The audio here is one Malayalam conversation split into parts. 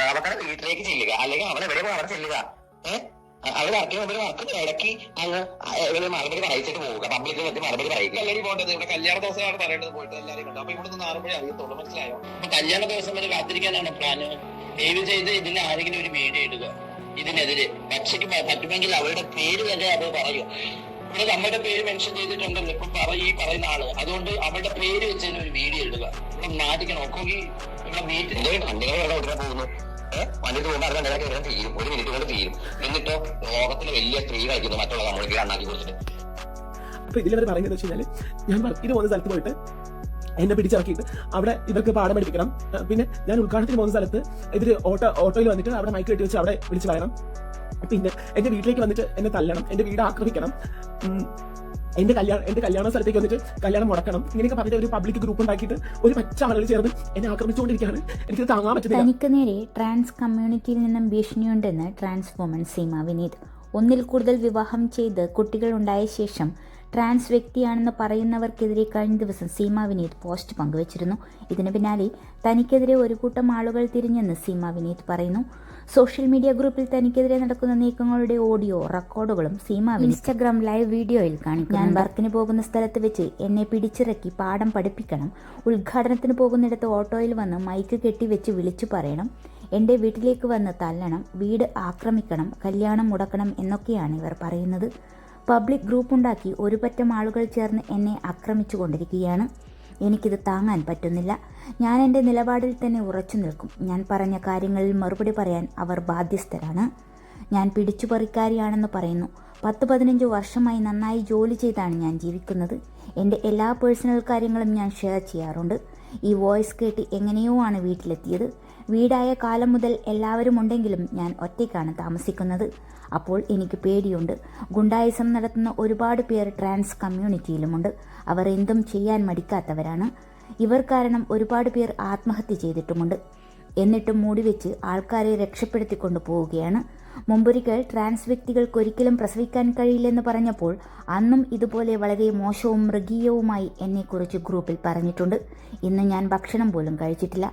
അവക്കടെ വീട്ടിലേക്ക് ചെല്ലുക. അല്ലെങ്കിൽ അവൾ എവിടെ അവിടെ ചെല്ലുക. ഏഹ് അവൾ വർക്ക് ചെയ്യുമ്പോൾ വർക്ക് ഇടയ്ക്ക് അങ്ങ് ഇവർ മറുപടി പറയിച്ചിട്ട് പോവുക. പബ്ലിക്കിൽ വെച്ച് മറുപടി പറയുക എല്ലാവരും പോകേണ്ടത് ഇവിടെ കല്യാണ ദിവസമാണ് പറയേണ്ടത് പോയിട്ട് എല്ലാവരും കണ്ടു. അപ്പൊ ഇവിടെ നിന്ന് ആറുമ്പോഴേ അറിയത്തുള്ളൂ. മനസ്സിലായോ? അപ്പൊ കല്യാണ ദിവസം വരെ കാത്തിരിക്കാനാണ് പ്ലാന് ദയവ് ചെയ്ത് ഇതിന് ആരെങ്കിലും ഒരു വീഡിയോ ഇടുക. ഇതിനെതിരെ. പക്ഷിക്ക് പറ്റുമെങ്കിൽ അവരുടെ പേര് തന്നെ അത് പറയൂ. ഇവിടെ നമ്മുടെ പേര് മെൻഷൻ ചെയ്തിട്ടുണ്ടല്ലോ. ഇപ്പം പറ ഈ പറയുന്ന ആൾ. അതുകൊണ്ട് അവരുടെ പേര് വെച്ചതിന് ഒരു വീഡിയോ ഇടുക. ഇവിടെ നാട്ടിക്ക് നോക്കുമെങ്കിൽ പോകുന്നു പോകുമ്പോൾ അത് രണ്ടര കയറാൻ തീരും ഒരു മിനിറ്റ് കൊണ്ട് തീരും. എന്നിട്ടോ വലിയ സ്ത്രീ കഴിക്കുന്നു മറ്റുള്ള നമ്മൾക്ക് കണ്ണാക്കി കൊടുത്തിട്ട്. അപ്പൊ ഇതിലവർ പറയുന്നത് വെച്ച് കഴിഞ്ഞാൽ ഞാൻ ഇത് പോകുന്ന സ്ഥലത്ത് പോയിട്ട് എന്നെ പിടിച്ചിറക്കിയിട്ട് അവിടെ ഇവർക്ക് പാഠം പഠിപ്പിക്കണം. പിന്നെ ഞാൻ ഉദ്ഘാടനത്തിന് പോകുന്ന സ്ഥലത്ത് ഇവർ ഓട്ടോ ഓട്ടോയിൽ വന്നിട്ട് അവിടെ മൈക്ക് കെട്ടി വെച്ച് അവിടെ വിളിച്ച് പറയണം. പിന്നെ എന്റെ വീട്ടിലേക്ക് വന്നിട്ട് എന്നെ തല്ലണം. എന്റെ വീട് ആക്രമിക്കണം. എന്റെ കല്യാണം എന്റെ കല്യാണ സ്ഥലത്തേക്ക് വന്നിട്ട് കല്യാണം മുടക്കണം. ഇങ്ങനെയൊക്കെ പറഞ്ഞിട്ട് ഒരു പബ്ലിക് ഗ്രൂപ്പ് ഉണ്ടാക്കിയിട്ട് ഒരു പച്ച ആളുകൾ ചേർന്ന് എന്നെ ആക്രമിച്ചുകൊണ്ടിരിക്കുകയാണ്. എനിക്ക് താങ്ങാൻ പറ്റുന്നില്ല തനിക്ക് നേരെ ട്രാൻസ് കമ്മ്യൂണിറ്റിയിൽ നിന്നും ഭീഷണിയുണ്ടെന്ന് ട്രാൻസ് വുമൺ സീമ വിനീത്. ഒന്നിൽ കൂടുതൽ വിവാഹം ചെയ്ത് കുട്ടികൾ ഉണ്ടായ ശേഷം ട്രാൻസ് വ്യക്തിയാണെന്ന് പറയുന്നവർക്കെതിരെ കഴിഞ്ഞ ദിവസം സീമ വിനീത് പോസ്റ്റ് പങ്കുവച്ചിരുന്നു. ഇതിന് പിന്നാലെ തനിക്കെതിരെ ഒരു കൂട്ടം ആളുകൾ തിരിഞ്ഞെന്ന് സീമ വിനീത് പറയുന്നു. സോഷ്യൽ മീഡിയ ഗ്രൂപ്പിൽ തനിക്കെതിരെ നടക്കുന്ന നീക്കങ്ങളുടെ ഓഡിയോ റെക്കോർഡുകളും സീമ ഇൻസ്റ്റാഗ്രാം ലൈവ് വീഡിയോയിൽ കാണിക്കും ഞാൻ വർക്കിന് പോകുന്ന സ്ഥലത്ത് വെച്ച് എന്നെ പിടിച്ചിറക്കി പാഠം പഠിപ്പിക്കണം. ഉദ്ഘാടനത്തിന് പോകുന്നിടത്ത് ഓട്ടോയിൽ വന്ന് മൈക്ക് കെട്ടി വെച്ച് വിളിച്ചു പറയണം. എന്റെ വീട്ടിലേക്ക് വന്ന് തല്ലണം വീട് ആക്രമിക്കണം കല്യാണം മുടക്കണം എന്നൊക്കെയാണ് ഇവർ പറയുന്നത്. പബ്ലിക് ഗ്രൂപ്പുണ്ടാക്കി ഒരു പറ്റം ആളുകൾ ചേർന്ന് എന്നെ ആക്രമിച്ചു കൊണ്ടിരിക്കുകയാണ് എനിക്കിത് താങ്ങാൻ പറ്റുന്നില്ല. ഞാൻ എന്റെ നിലപാടിൽ തന്നെ ഉറച്ചു നിൽക്കും. ഞാൻ പറഞ്ഞ കാര്യങ്ങളിൽ മറുപടി പറയാൻ അവർ ബാധ്യസ്ഥരാണ്. ഞാൻ പിടിച്ചുപറിക്കാരിയാണെന്ന് പറയുന്നു. പത്ത് പതിനഞ്ച് വർഷമായി നന്നായി ജോലി ചെയ്താണ് ഞാൻ ജീവിക്കുന്നത്. എന്റെ എല്ലാ പേഴ്സണൽ കാര്യങ്ങളും ഞാൻ ഷെയർ ചെയ്യാറുണ്ട്. ഈ വോയിസ് കേട്ട് എങ്ങനെയോ ആണ് വീട്ടിലെത്തിയത്. വീടായ കാലം മുതൽ എല്ലാവരും ഉണ്ടെങ്കിലും ഞാൻ ഒറ്റയ്ക്കാണ് താമസിക്കുന്നത്. അപ്പോൾ എനിക്ക് പേടിയുണ്ട്. ഗുണ്ടായിസം നടത്തുന്ന ഒരുപാട് പേർ ട്രാൻസ് കമ്മ്യൂണിറ്റിയിലുമുണ്ട് അവർ എന്തും ചെയ്യാൻ മടിക്കാത്തവരാണ്. ഇവർ കാരണം ഒരുപാട് പേർ ആത്മഹത്യ ചെയ്തിട്ടുമുണ്ട്. എന്നിട്ടും മൂടിവെച്ച് ആൾക്കാരെ രക്ഷപ്പെടുത്തിക്കൊണ്ടു പോവുകയാണ് മുമ്പൊരിക്കൽ ട്രാൻസ് വ്യക്തികൾക്ക് ഒരിക്കലും പ്രസവിക്കാൻ കഴിയില്ലെന്ന് പറഞ്ഞപ്പോൾ അന്നും ഇതുപോലെ വളരെ മോശവും മൃഗീയവുമായി എന്നെക്കുറിച്ച് ഗ്രൂപ്പിൽ പറഞ്ഞിട്ടുണ്ട്. ഇന്ന് ഞാൻ ഭക്ഷണം പോലും കഴിച്ചിട്ടില്ല.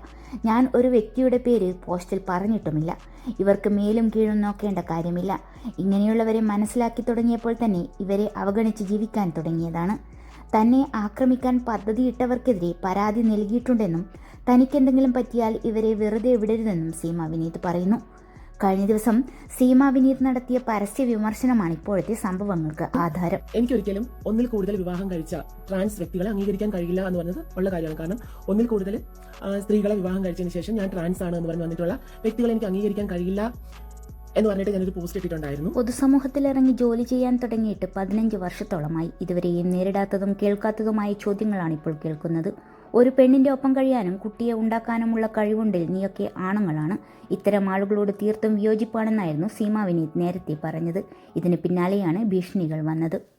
ഞാൻ ഒരു വ്യക്തിയുടെ പേര് പോസ്റ്റിൽ പറഞ്ഞിട്ടുമില്ല. ഇവർക്ക് മേലും കീഴും നോക്കേണ്ട കാര്യമില്ല. ഇങ്ങനെയുള്ളവരെ മനസ്സിലാക്കി തുടങ്ങിയപ്പോൾ തന്നെ ഇവരെ അവഗണിച്ച് ജീവിക്കാൻ തുടങ്ങിയതാണ്. തന്നെ ആക്രമിക്കാൻ പദ്ധതിയിട്ടവർക്കെതിരെ പരാതി നൽകിയിട്ടുണ്ടെന്നും തനിക്കെന്തെങ്കിലും പറ്റിയാൽ ഇവരെ വെറുതെ വിടരുതെന്നും സീമ വിനീത് പറയുന്നു. കഴിഞ്ഞ ദിവസം സീമ വിനീത് നടത്തിയ പരസ്യ വിമർശനമാണ് ഇപ്പോഴത്തെ സംഭവങ്ങൾക്ക് ആധാരം. എനിക്കൊരിക്കലും ഒന്നിൽ കൂടുതൽ വിവാഹം കഴിച്ച ട്രാൻസ് വ്യക്തികളെ അംഗീകരിക്കാൻ കഴിയില്ല എന്ന് പറഞ്ഞത് ഉള്ള കാര്യമാണ്. കാരണം ഒന്നിൽ കൂടുതൽ സ്ത്രീകളെ വിവാഹം കഴിച്ചതിന് ശേഷം ഞാൻ ട്രാൻസ് ആണ് എന്ന് പറഞ്ഞ് വന്നിട്ടുള്ള വ്യക്തികളെ എനിക്ക് അംഗീകരിക്കാൻ കഴിയില്ല. എന്ന് പറഞ്ഞിട്ട് ഞാനൊരു പോസ്റ്റ് ഇട്ടിട്ടുണ്ടായിരുന്നു. പൊതുസമൂഹത്തിലിറങ്ങി ജോലി ചെയ്യാൻ തുടങ്ങിയിട്ട് പതിനഞ്ച് വർഷത്തോളമായി ഇതുവരെയും നേരിടാത്തതും കേൾക്കാത്തതുമായ ചോദ്യങ്ങളാണ് ഇപ്പോൾ കേൾക്കുന്നത്. ഒരു പെണ്ണിന്റെ ഒപ്പം കഴിയാനും കുട്ടിയെ ഉണ്ടാക്കാനുമുള്ള കഴിവുണ്ടിൽ നീയൊക്കെ ആണുങ്ങളാണ്. ഇത്തരം ആളുകളോട് തീർത്തും വിയോജിപ്പാണെന്നായിരുന്നു സീമ വിനീത് നേരത്തെ പറഞ്ഞത്. ഇതിന് പിന്നാലെയാണ് ഭീഷണികൾ വന്നത്.